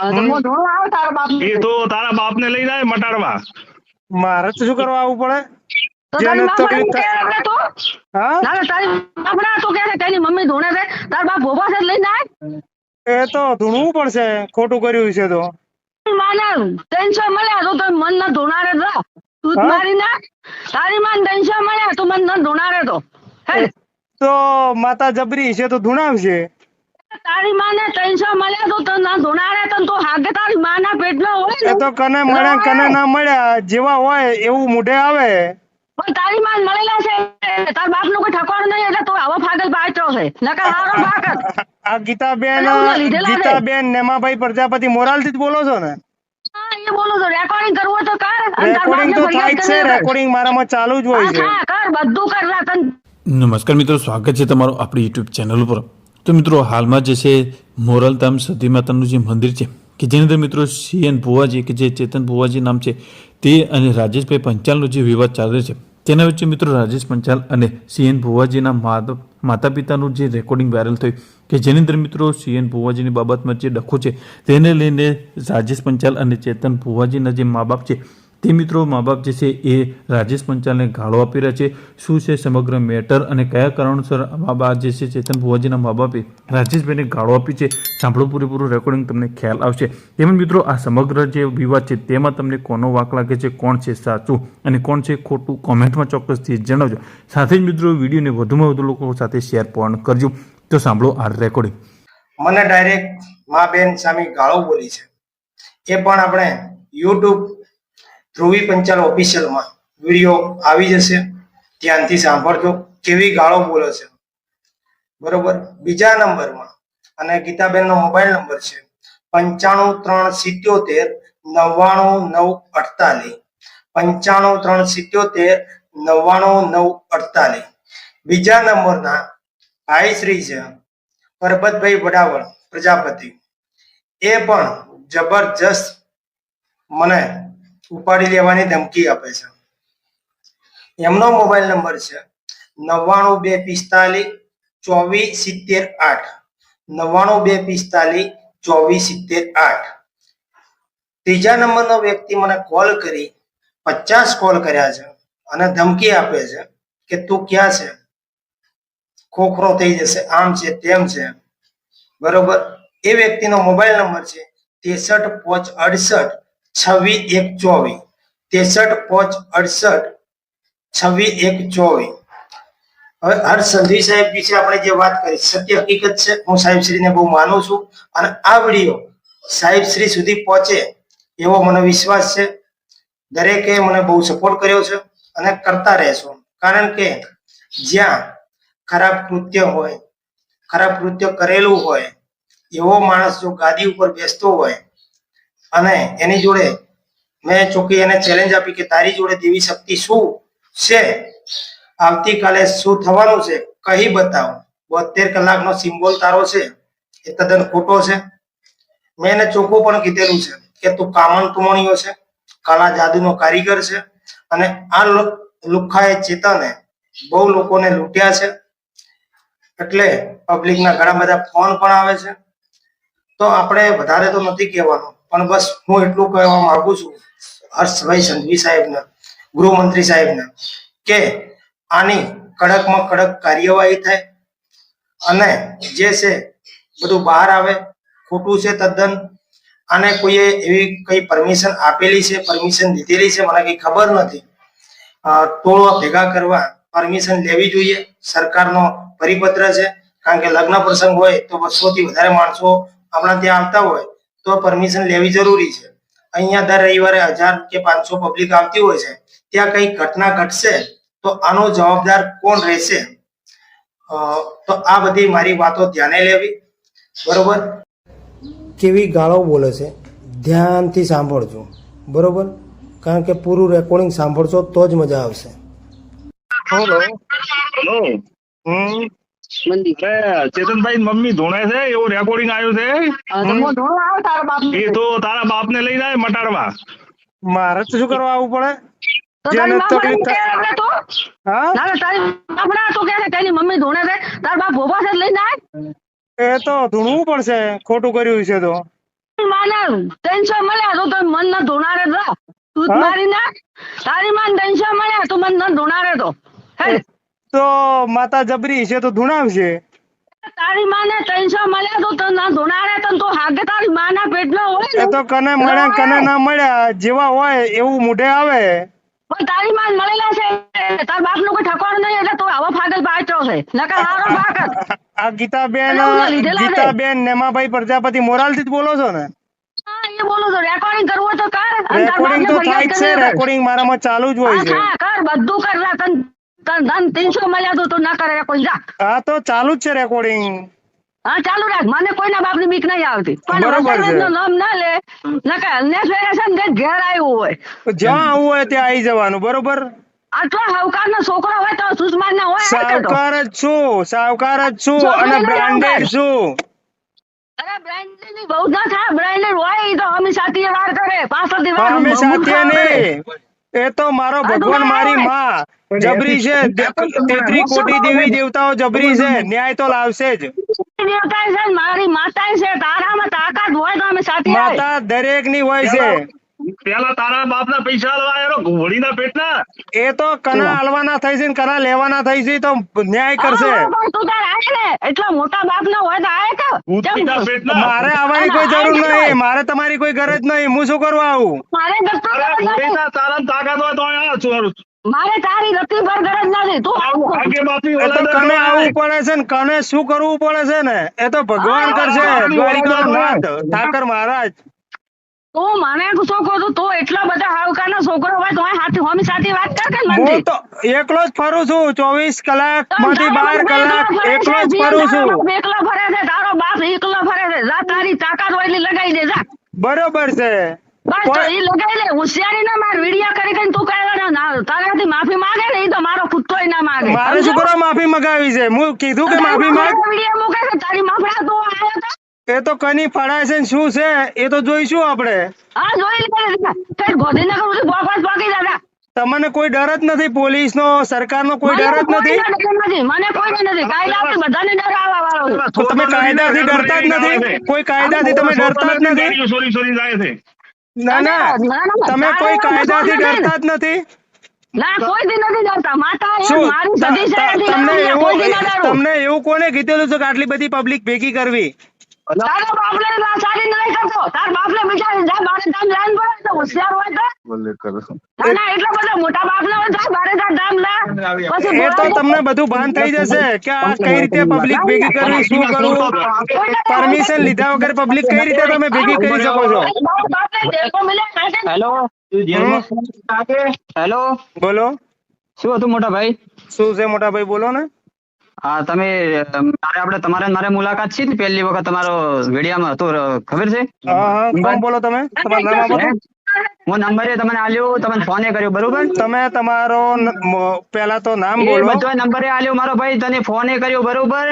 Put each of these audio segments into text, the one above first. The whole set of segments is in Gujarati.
તો તારા બાપ એ તો. તારા બાપને લઈ જાય મટાડવા. મારે તો શું કરવા આવવું પડે? ના ના, ના એ તો ધૂણવું પડશે ખોટું કર્યું છે તો. માને ટેન્શન મળ્યા તો મન ના ધોનારે રા તું મારી ના. તારી માન ટેન્શન મળ્યા તો મન ન ધોનારે તો. હે? તો માતા જબરી છે તો ધૂણાવશે. તારી માને ત્રણસો મળ્યા તો તને ધોનારે તને તો હાગે તારી માના પેટમાં હોય એ ને તો કને મળ્યા કને ના મળ્યા જેવા હોય એવું મોઢે આવે. પણ તારી માન મળેલા છે. તાર બાપનું કોઈ ઠકવાનું નહીં એટલે તું આવો ફાગલ પાછો છે. નકર હારો ફાગલ. આ ગીતાબેન ગીતાબેન નેમાભાઈ પ્રજાપતિ મોરાલથી જ બોલો છો ને? હા એ બોલો છો. રેકોર્ડિંગ કરવું તો કર. રેકોર્ડિંગ તો થાય છે. રેકોર્ડિંગ મારામાં ચાલુ જ હોય છે. હા કર. બધું કર. લા તને નમસ્કાર મિત્રો સ્વાગત છે તમારું આપણી યુટ્યુબ ચેનલ ઉપર. તો મિત્રો, હાલમાં જે છે, મોરલધામ સતી માતાનું જે મંદિર છે, કે જેની અંદર મિત્રો સીએન ભુવાજી કે જે ચેતન ભુવાજી નામ છે, તે અને રાજેશભાઈ પંચાલનો જે વિવાદ ચાલે છે, તેના વચ્ચે મિત્રો રાજેશ પંચાલ અને સીએન ભુવાજીના માતા પિતાનું જે રેકોર્ડિંગ વાયરલ થયું, કે જેની અંદર મિત્રો સીએન ભુવાજીની બાબતમાં જે ડખો છે, તેને લઈને રાજેશ પંચાલ અને ચેતન ભુવાજીના જે મા બાપ છે તે મિત્રો મા બાપ જે છે એ રાજેશ પંચાલને ગાળો આપી રહ્યા છે. શું છે સમગ્ર મેટર અને કયા કારણોસર મા બાપ જે છે ચેતન ભુવાજીના મા બાપે રાજેશભાઈને ગાળો આપી છે? સાંભળો પૂરેપૂરું રેકોર્ડિંગ તમને ખ્યાલ આવશે. તેમજ મિત્રો, આ સમગ્ર જે વિવાદ છે તેમાં તમને કોનો વાંક લાગે છે, કોણ છે સાચું અને કોણ છે ખોટું કોમેન્ટમાં ચોક્કસથી જણાવજો. સાથે જ મિત્રો, વિડીયોને વધુમાં વધુ લોકો સાથે શેર પણ કરજો. તો સાંભળો આ રેકોર્ડિંગ મને ડાયરેક્ટ મા બેન સામે ગાળો બોલી છે. એ પણ આપણે યુટ્યુબ ધ્રુવી પંચાલ ઓફિશિયલમાં વીડિયો આવી જશે. ધ્યાનથી સાંભળજો. કેવી ગાળો બોલે છે. બરોબર? બીજા નંબરમાં અને ગીતાબેનનો મોબાઈલ નંબર છે પંચાણું ત્રણ સિત્યોતેર નવ્વાણું નવ અડતાલીસ. પંચાણું ત્રણ સિત્યોતેર નવ્વાણું નવ અડતાલીસ. બીજા નંબરના ભાઈ શ્રી છે પરબતભાઈ વડાવળ, પ્રજાપતિ. એ પણ જબરજસ્ત મને ઉપાડી લેવાની ધમકી આપે છે. એમનો મોબાઈલ નંબર છે નવ્વાણું બે પિસ્તાલીસ ચોવીસ સિત્તેર આઠ. નવ્વાણું બે પિસ્તાલીસ ચોવીસ સિત્તેર આઠ. ત્રીજા નંબરનો વ્યક્તિ મને કોલ કરી પચાસ કોલ કર્યા છે અને ધમકી આપે છે કે તું ક્યાં છે? ખોખરો થઈ જશે, આમ છે, તેમ છે. બરોબર? એ વ્યક્તિનો મોબાઈલ નંબર છે ત્રેસઠ પોચ અડસઠ છવ્વીસ એક ચોવીસ. ત્રેસઠ પોચ અડસઠ. છવ્વીસ એક ચોવીસ. હવે હર્ષ સંધવી સાહેબ વિશે આપણે જે વાત કરી, સત્ય હકીકત છે. હું સાહેબ શ્રીને બહુ માનું છું. અને આ વીડિયો સાહેબ શ્રી સુધી પહોંચે એવો મને વિશ્વાસ છે. દરેકે મને બહુ સપોર્ટ કર્યો છે અને કરતા રહેશો. કારણ કે જ્યાં ખરાબ કૃત્ય હોય, ખરાબ કૃત્ય કરેલું હોય, એવો માણસ જો ગાદી ઉપર બેસતો હોય અને એની જોડે મેં ચોખ્ખી એને ચેલેન્જ આપી કે તારી જોડે દેવી શક્તિ શું છે? આવતીકાલે શું થવાનું છે? કહી બતાવો. બોતેર કલાકનો સિમ્બોલ તારો છે, એ તદ્દન ખોટો છે. મેં એને ચોખ્ખું પણ કીધેલું છે કે તું કામણ તુમણીઓ છે, કાળા જાદુનો કારીગર છે અને આ લુખાએ ચેતને બહુ લોકોને લૂંટ્યા છે. એટલે પબ્લિકના ઘણા બધા ફોન પણ આવે છે. તો આપણે વધારે તો નથી કહેવાનું. પણ બસ હું એટલું કહેવા માંગુ છું હર્ષભાઈ સંઘવી સાહેબના, ગૃહમંત્રી સાહેબના, કે આની કડકમાં કડક કાર્યવાહી થાય અને જે છે બધું બહાર આવે, ખોટું છે તદ્દન આને કોઈએ એવી કઈ પરમિશન આપેલી છે, પરમિશન લીધેલી છે, મને કઈ ખબર નથી. ટોળવા ભેગા કરવા પરમિશન લેવી જોઈએ, સરકારનો પરિપત્ર છે, કારણ કે લગ્ન પ્રસંગ હોય તો બસો થી વધારે માણસો આપણા ત્યાં આવતા હોય. તો પરમિશન લેવી જરૂરી છે. અહીંયા દર રવિવારે હજાર કે પાંચસો પબ્લિક આવતી હોય છે. ત્યાં કઈ ઘટના ઘટશે તો આનો જવાબદાર કોણ રહેશે? તો આ બધી મારી વાતો ધ્યાને લેવી. બરોબર? કેવી ગાળો બોલે છે? ધ્યાનથી સાંભળજો. બરોબર? કારણ કે પૂરું રેકોર્ડિંગ સાંભળશો તો જ મજા આવશે. Hello hmm. મંદિર અરે ચેતનભાઈ મમ્મી ધોણે છે એવું રેકોર્ડિંગ આવ્યું છે. એ તો તારા બાપ એ તો તારા બાપને લઈ જાય મટાડવા. મારે તો શું કરવા આવવું પડે? તારી ના ના, ના મમ્મી ધોણે છે તાર બાપ ભોપા છે લઈને આય. એ તો ધૂણવું પડશે ખોટું કર્યું છે તો. માને ત્રણસો મળ્યા તો તમે મન ના ધોનારે તું મારી નાખ. તારી માન ત્રણસો મળ્યા તો મન ના ધોનારે તો. હે તો માતા જબરી છે તો ધૂણાવશે. તારી માને ત્રણસો મળ્યા તો તને ન ધોનારે તને તો હાગે તારી માના પેટમાં હોય એ તો કને મળ્યા કને ના મળ્યા જેવા હોય એવું મોઢે આવે. પણ તારી માન મળેલા છે તાર બાપનું કોઈ ઠકવાનું નહીં એટલે તું આવો ફાગલ પાછો છે. નકર હારો ફાગલ. આ ગીતાબેન બેન ગીતા બેન ગીતાબેન નેમાભાઈ પ્રજાપતિ મોરાલથી જ બોલો છો ને? હા એ બોલું છું. રેકોર્ડિંગ કરવું તો કર. રેકોર્ડિંગ તો થાય છે રેકોર્ડિંગ મારામાં ચાલુ જ હોય છે. હા, કર. બધું કર તન. તન ધન ત્રણસો મળ્યા તો તું ના કરે કોઈ રાખ. હા તો ચાલુ જ છે રેકોર્ડિંગ હા ચાલુ રાખ. મને કોઈના બાપની બીક નહીં આવતી. પણ નામ ના લે. નકર અન્ય ફેરેશન કે ઘેર આવ્યું હોય. જ્યાં આવવું હોય ત્યાં આવી જવાનું બરોબર? આટલો સાવકારનો છોકરો હોય તો સુષમાન ના હોય સાવકાર જ છું સાવકાર જ છું અને બ્રાન્ડેડ છું. અરે બ્રાન્ડેડની બહુ ના થાય. બ્રાન્ડેડ હોય તો અમે સાથે વાર કરે. વાર અમે નહીં. એ તો મારો ભગવાન મારી માં. જબરી છે તેત્રી કોટી દેવી દેવતાઓ જબરી છે ન્યાય તો લાવશે જ. દેવતા છે મારી માતા છે તારામાં તાકાત હોય તો અમે સાથે માતા દરેકની હોય છે. પેલા તારા બાપ ના પૈસા આલવા એનો ઘોડીના પેટના? એ તો કના હલવાના થઈ છે કના લેવાના થઈ છે તો ન્યાય કરશે. તું તાર આય ને એટલા મોટા બાપ ના હોય તો આય મારે આવવાની કોઈ જરૂર નહીં. મારે તમારી કોઈ ગરજ નહીં. હું શું કરવા આવું? મારે તારા તાકાત હોય તો. મારે તારી રત્તી પર ગરજ નથી. તું આવું ભાગ્ય બાપની એ તો કને આવું પડે છે ને કને શું કરવું પડે છે ને? એ તો ભગવાન કરશે. દ્વારિકા નાથ ઠાકર મહારાજ. તો મને શું કહું તો તું એટલા બધા હાવકાનો છોકરો હોય તો હાથી હોમી સાથે વાત કર કે હું તો એકલો જ ફરું છું. ચોવીસ કલાકમાંથી બાર કલાક ફરે એકલો છે, જ ફરું તારો છું. એકલો ફરે છે તારો બાપ એકલો ફરે છે. જા તારી તાકાત હોય એટલી લગાઈ દે જા. બરોબર છે. બસ તો ઈ લગાઈ લે હોશિયારી ના માર વિડિયા કરી કરીને તું કહે ના ના તારાથી માફી માંગે ને ઈ તો મારો કૂતરોય ના માંગે મારે શું કરવા માફી મગાવી છે હું કીધું કે માફી માંગ વિડિયો મૂકે છે તારી માફડા તું આયો તો એ તો કની ફળાય છે શું છે એ તો જોઈશું આપણે હા જોઈ લે કઈ ગોધીનગર સુધી બોકવાસ પાકી દાદા તમને કોઈ ડર જ નથી પોલીસ નો સરકાર નો કોઈ ડર જ નથી નથી મને કોઈ નથી કાયદાથી બધાને ડર આવવા વાળો તમે કાયદાથી ડરતા જ નથી કોઈ કાયદાથી તમે ડરતા જ નથી સોરી સોરી જાય છે ના ના. તમે કોઈ કાયદાથી ડરતા જ નથી? ના કોઈ દી નથી ડરતા. માતા એ શું? સદી છે તમને એવું. તમને એવું કોને કીધેલું છે કે આટલી બધી પબ્લિક ભેગી કરવી? તારા બાપને સારી નહીં કરતો. તાર બાપને બિચારી જા બારે દામ લાઈન પર તો હોશિયાર હોય તો. ના ના એટલા બધા મોટા બાપના હોય તો બારે જા દામ લા પછી એ તો તમને બધું ભાન થઈ જશે કે આ કઈ રીતે પબ્લિક ભેગી કરવી શું કરવું? પરમિશન લીધા વગર પબ્લિક કઈ રીતે તમે ભેગી કરી શકો છો? હેલો? હેલો? બોલો. શું હતું મોટા ભાઈ? શું છે મોટા ભાઈ? બોલો ને. હા તમે મારે આપણે તમારે મારે મુલાકાત છે ને પહેલી વખત તમારો વિડીયામાં હતો ખબર છે? કોણ બોલો તમે? તમારું નામ આપો? હે? નંબરે તમને આલ્યો તમને ફોને કર્યો બરોબર? તમે તમારો પેલા પહેલા તો નામ એ બોલો. બધો નંબરે આલ્યો મારો ભાઈ તને ફોને કર્યો બરોબર?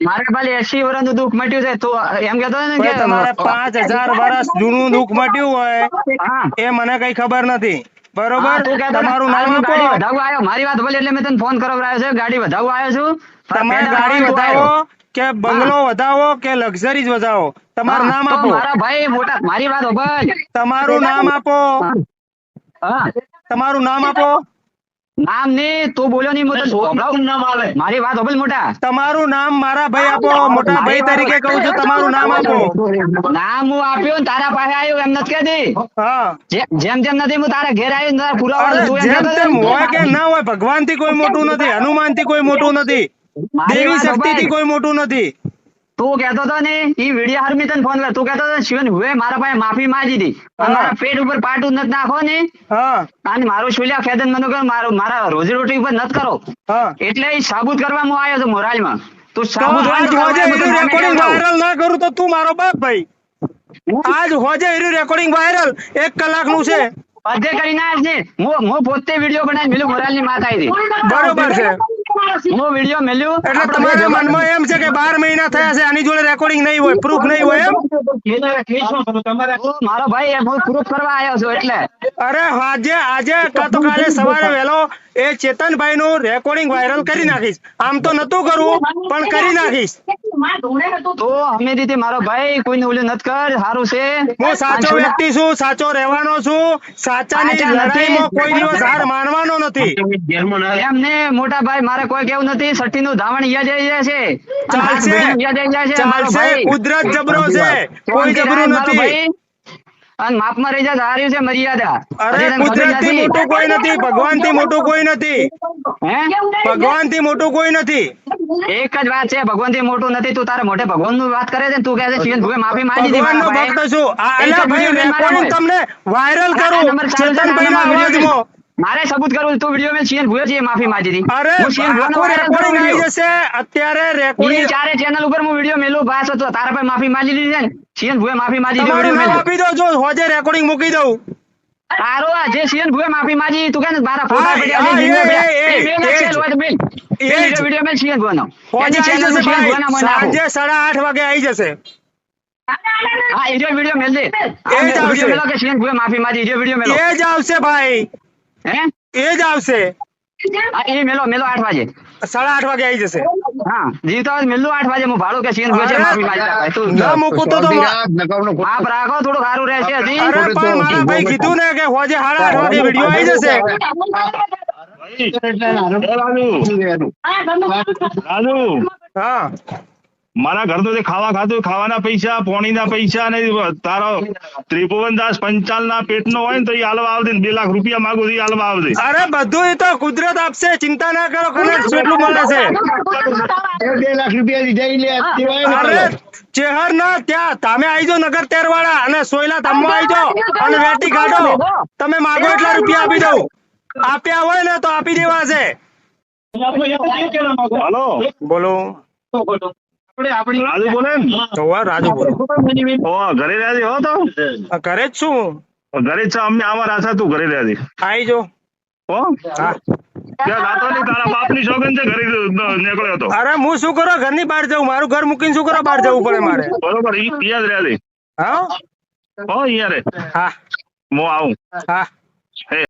મારે ખાલી એસી વર્ષનું દુઃખ મટ્યું છે તો એમ કહેતો ને કે તમારે કે પાંચ હજાર વર્ષ જૂનું દુઃખ મટ્યું હોય હા. એ મને કઈ ખબર નથી. બરોબર? તમારું નામ આપો. વધાવવા આવ્યો? મારી વાત બોલી એટલે મેં તને ફોન કરાવડાવ્યો છે ગાડી વધાવવા આવ્યો છું. તમે ગાડી વધાવો કે બંગલો વધાવો કે લક્ઝરીઝ વધાવો? તમારું નામ આપો. મારા ભાઈ મોટા મારી વાત હોભળ. તમારું નામ આપો. હા. તમારું નામ આપો. નામ ને તો બોલ્યો નહીં સંભળાવું. મારી વાત હોબલ મોટા. તમારું નામ મારા ભાઈ આપો મોટા ભાઈ તરીકે કહું છું તમારું નામ આપો. નામ હું આપ્યું ને તારા પાસે આવ્યો એમ નથી કહેતી. જેમ જેમ નથી હું તારા ઘેર આવ્યો તારા પુરાવા જેમ તેમ હોય કે ના હોય ભગવાનથી કોઈ મોટું નથી હનુમાનથી કોઈ મોટું નથી દેવી શક્તિ થી કોઈ મોટું નથી. તું કહેતો હતો ને એ વીડિયો હાર તને ફોન કર્યો. તું કહેતો હતો શિવન હવે મારા પાસે માફી માંગી હતી મારા પેટ ઉપર પાટું નથી નાખો ને હા. અને મારું શુલ્યા ખેદન મને કહ્યું મારું મારા રોજી રોટી ઉપર નથી કરો. એટલે એ સાબુત કરવા હું આવ્યો હતો મોરાલમાં. તું સાબુત ને રેકોર્ડિંગ વાયરલ ના કરું તો તું મારો બાપ ભાઈ. આજ હોજે એનું રેકોર્ડિંગ વાયરલ એક કલાકનું છે. બધે કરીને આજ ને હું હું પોતે વીડિયો બનાવી મેલું મોરાલની માતા આવી બરોબર છે. હું વીડિયો મેલ્યો. એટલે તમારા મનમાં એમ છે કે બાર મહિના થયા છે આની જોડે રેકોર્ડિંગ નહીં હોય પ્રૂફ નહીં હોય એમ? મારો ભાઈ પ્રૂફ કરવા આવ્યો છું એટલે. અરે આજે આજે કાં તો કાલે સવારે વહેલો એ ચેતનભાઈ નું રેકોર્ડિંગ વાયરલ કરી નાખીશ. આમ તો નતું કરવું પણ કરી નાખીશ. તો અમે દીધી મારો ભાઈ કોઈને ઓલું નથી કર સારું છે. હું સાચો વ્યક્તિ છું સાચો રહેવાનો છું સાચાની. લડાઈમાં કોઈ દિવસ હાર માનવાનો નથી. એમને મોટા ભાઈ મારે કોઈ કેવું નથી સઠ્ઠી નું ધાવણ યાદ આવી જાય છે. ચાલશે. યાદ આવી જાય છે ચાલશે. કુદરત જબરો છે. કોઈ જબરું નથી. ભાઈ. અને માપમાં રહી જાય હાર્યું છે મર્યાદા. અરે કુદરતથી મોટું કોઈ નથી ભગવાનથી મોટું કોઈ નથી. હે? ભગવાનથી મોટું કોઈ નથી. એક જ વાત છે ભગવાનથી મોટું નથી તું તારે મોઢે ભગવાનનું વાત કરે છે તું કહે છે શિવન ભોગે માફી માંગી દીધી ભગવાન નો ભક્ત છું. આ એ ભાઈ રેકોર્ડિંગ તમને વાયરલ કરું ચેતન ભાઈ ના અવાજમાં. મારે સબૂત કરવું તું વિડિયો મેં સીએન ભોગે છે માફી માંગી દીધી અરે હું viral કરું રેકોર્ડિંગ આવી જશે. અત્યારે રેકોર્ડિંગ ચારે ચેનલ ઉપર હું વિડિયો મેલું ભાસ હતો તારા પર માફી માંગી લીધી છે ને? શિવન ભોગે માફી માંગી દીધી વિડિયો મેં આપી દો જો હોજે રેકોર્ડિંગ મૂકી દઉં. તારો આ જે સીએન ભોગે માફી માંગી તું કે મારા ફોટા પડ્યા છે, એ, જીવો એ. એ, મેલ મેલ. વીડિયો મેલ શિવન ભોગનો. હોજે ચેનલ પર સીએન જશે નું. સાંજે સાડા આઠ વાગે આવી જશે. હા એ જો વીડિયો મેલ દે. એ જ આવશે. કે સીએન ભોગે માફી માંગી એ જો વીડિયો મેલો. એ જ આવશે ભાઈ. હે એ જ આવશે એ મેલો મેલો આઠ વાગે સાડા આઠ વાગે આવી જશે હા જીવતા હોય મેલું આઠ વાગે હું ભાડું કે સીન ભોગે છે, માફી માંગી રાખે. તું ના મૂકું તો તો આપ રાખો થોડું સારું રહેશે હજી અરે પણ મારા ભાઈ કીધું ને કે હોજે સાડા આઠ વાગે વીડિયો આવી જશે રાજુ હા મારા ઘર તો ખાવા ખાતું ખાવાના પૈસા પોણીના પૈસા અને તારો ત્રિભુવનદાસ પંચાલ ના પેટનો હોય ને તો એ હાલવા આવતી બે લાખ રૂપિયા માંગુ તો એ હાલવા આવતી અરે બધું એ તો કુદરત આપશે. ચિંતા ના કરો કનક કેટલું મળે છે. અરે ચેહર ના ત્યાં તમે આવી જાઓ નગર તેર વાળા અને સોયલા ધામમાં આવી જાઓ અને વેટી કાઢો. તમે માગો એટલા રૂપિયા આપી દઉં. આપ્યા હોય ને તો આપી દેવા છે. હાલો. બોલો? રાજુ બોલે ને? રાજુ બોલો. ઘરે રહ્યા હો તો. ઘરે જ છું ઘરે જ છે અમને આવા રાછા તું ઘરે રહ્યા આવી જો. હો? છે ઘરે નીકળ્યો હતો. અરે હું શું કરો ઘરની બહાર જવું મારું ઘર મૂકીને શું કરો બહાર જવું પડે મારે? બરોબર યાદ રહ્યા હા? હો અહીંયા રે હા. હું આવું. હા. હે.